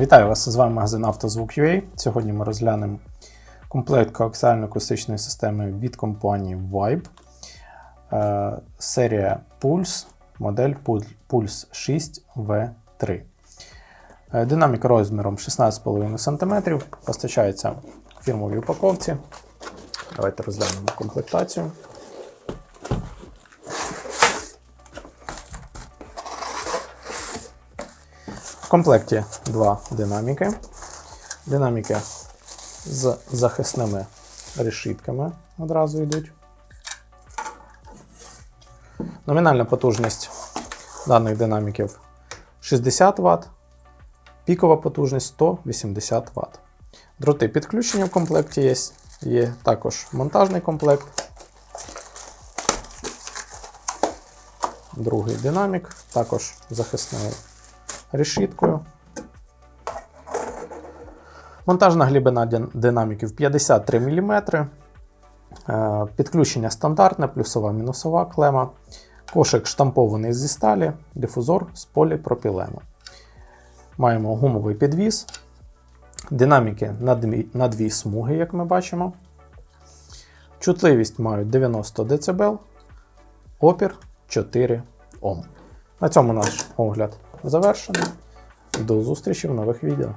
Вітаю вас! З вами магазин «Автозвук.UA». Сьогодні ми розглянемо комплект коаксіально-акустичної системи від компанії Vibe. Е, серія Pulse, модель Pulse 6 V3. Е, Динамік розміром 16,5 см. Постачається в фірмовій упаковці. Давайте розглянемо комплектацію. В комплекті два динаміки. Динаміки з захисними решітками одразу йдуть. Номінальна потужність даних динаміків 60 Вт, пікова потужність 180 Вт. Дроти підключення в комплекті є. Є також монтажний комплект. Другий динамік, також захисною решіткою. Монтажна глибина динаміків 53 мм. Підключення стандартне, плюсова мінусова клема. Кошик штампований зі сталі, дифузор з поліпропілену. Маємо гумовий підвіс. Динаміки на дві, на дві смуги, як ми бачимо. Чутливість мають 90 дБ, опір 4 Ом. На цьому наш огляд завершений. До зустрічі в нових відео.